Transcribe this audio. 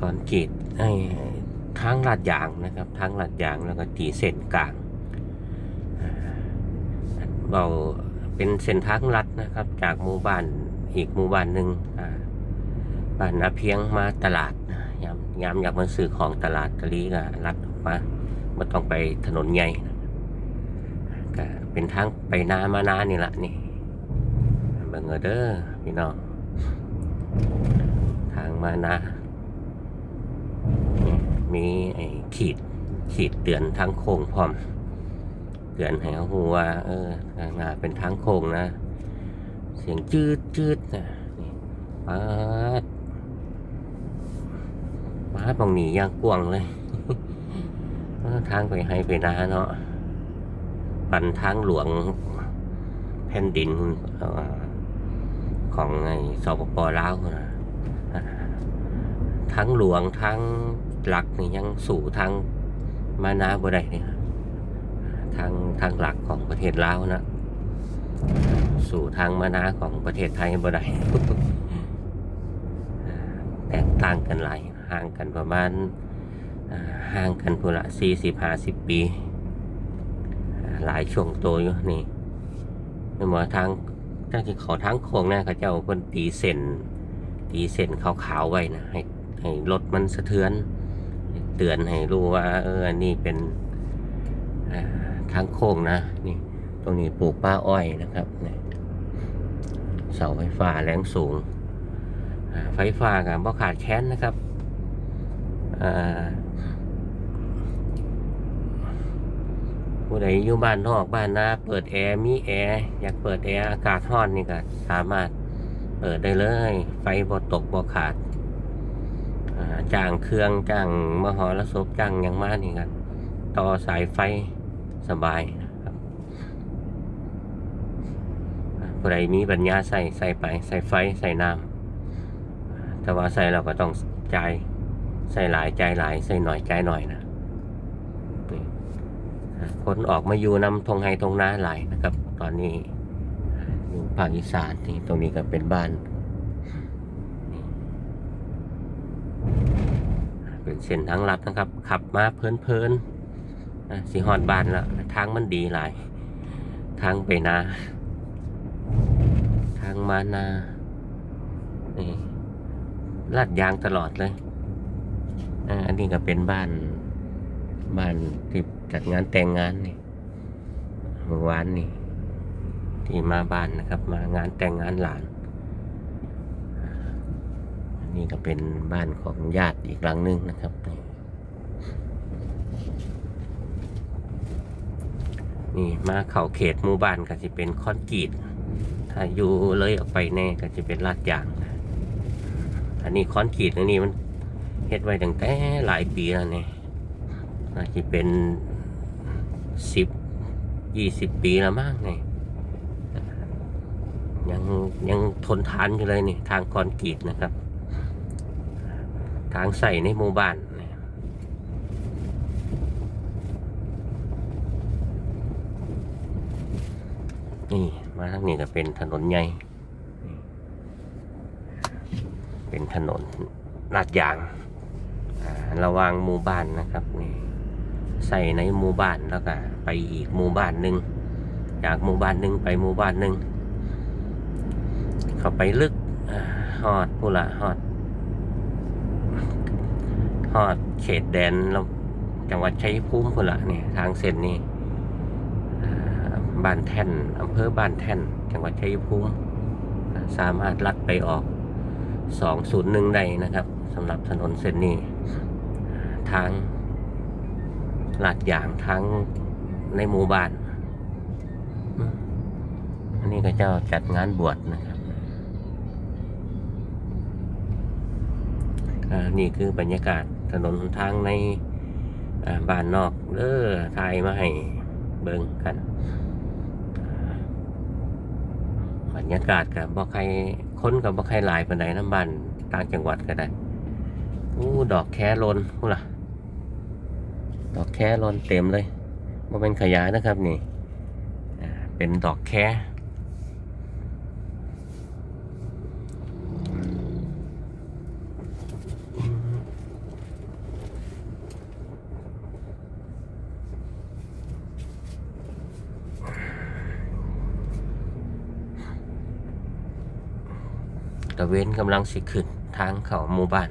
คอนกรีตไอ้ทางลาดยางนะครับทางลาดยางแล้วก็ตีเส้นกลางเบาเป็นเส้นทางลัดนะครับ จากหมู่บ้านอีกหมู่บ้านหนึ่งบ้านนาเพียงมาตลาดยามยามอยากมาซื้อของตลาดกะลีก็ลัดออกมาไม่ต้องไปถนนใหญ่ก็เป็นทางไปนามานานี่ละนี่บิ่งเอาเด้อพี่น้องทางมานะนี่ มีไอ้ขีดขีดเตือนทางโค้งพร้อม เตือนให้เขาหูว่า เออทางหน้าเป็นทางโค้งนะ เสียงจืดจืดนะนี่ปาดปาดมองหนีย่างกวางเลย ทางไปให้ไปนาเนาะ ปันทางหลวงแผ่นดินอของไอ้สปปลาวนะทั้งหลวงทั้ง หลักนี่ยังสู่ทางมานาบ่ได้นี่ครับทางทางหลักของประเทศลาวนะ สู่ทางมานาของประเทศไทยบ่ได้แตกต่างกันหลายห่างกันประมาณห่างกันพูละสี่สิบห้าสิบปี หลายช่วงโตอยู่นี่ไม่หมอทางทางที่เขาทางโค้งนี่ยเขาเจ้าคนตีเส้นตีเส้นขาวๆไว้นะให้ให้รถมันสะเทือน เตือนให้รู้ว่า เออนี่เป็นทางโค้งนะนี่ ตรงนี้ปลูกป้าอ้อยนะครับเสาไฟฟ้าแรงสูง ไฟฟ้ากับบ่ขาดแค้นนะครับอ่าผู้ใดอยู่บ้านนอกบ้านนาเปิดแอร์มีแอร์อยากเปิดแอร์อากาศร้อนนี่ก็สามารถเปิดได้เลย ไฟบ่ตกบ่ขาด จ้างเครื่องจ้างมหรสพจ้างยังมานี่ครับต่อสายไฟสบายนะครับผู้ใดมีปัญญาใส่ใส่ไปใส่ไฟใส่น้ำแต่ว่าใส่เราก็ต้องใจใส่หลายใจหลายใส่หน่อยใจหน่อยนะคนออกมาอยู่นำทงไฮทงนาหลายนะครับ ตอนนี้อยู่ภาคอีสานนี่ตรงนี้ก็เป็นบ้าน เส้นทางลัดนะครับ ขับมาเพลินๆอะสีหอดบ้านแล้วทางมันดีหลาย ทางไปนา ทางมานานี่ลาดยางตลอดเลยอันนี้ก็เป็นบ้านบ้านที่จัดงานแต่งงานนี่เมื่อวานนี่ที่มาบ้านนะครับ มางานแต่งงานหลาน นนี้ก็เป็นบ้านของญาติอีกหลังหนึงนะครับ นี่มาเข่าเขตหมู่บ้านก็จะเป็นคอนกรีตถ้าอยู่เลยออกไปแน่ก็จะเป็นลาดยาง อันนี้คอนกรีตอันนี้มันเฮ็ดไว้ตั้งแต่หลายปีแล้วเนี่ยอาจจะเป็นสิบยี่สิบปีแล้วมั้งเนี่ยยังยังทนทานอยู่เลยนี่ทางคอนกรีตนะครับ ทางใส่ในหมู่บ้านนี่มาทางนี้ก็เป็นถนนใหญ่ เป็นถนนลาดยางระวางหมู่บ้านนะครับนี่ใส่ในหมู่บ้านแล้วก็ไปอีกหมู่บ้านหนึ่งจากหมู่บ้านหนึ่งไปหมู่บ้านหนึ่งเข้าไปลึกฮอดพูละฮอด ฮอดเขตแดนแล้วจังหวัดชัยภูมิพละเนี่ยทางเส้นนี้บ้านแท่นอำเภอบ้านแท่น จังหวัดชัยภูมิอ่าสามารถลัดไปออกสองศูนย์หนึ่งได้นะครับสำหรับถนนเส้นนี้ ทางลาดยางทางในหมู่บ้าน อันนี้ก็เจ้าจัดงานบวชนะครับนี่คือบรรยากาศ ถนนหนทางในบ้านนอกเด้อถ่ายมาให้เบิ่งกันบรรยากาศกับบ่ใครค้นกับบ่ใครหลายปานใดน้ำบ้านต่างจังหวัดก็ได้อู้ดอกแครนพูล่ะ ดอกแครนเต็มเลยบ่เป็นขยายนะครับนี่เป็นดอกแค ตะเวนกำลังสิขึ้นทางเขาหมู่บ้าน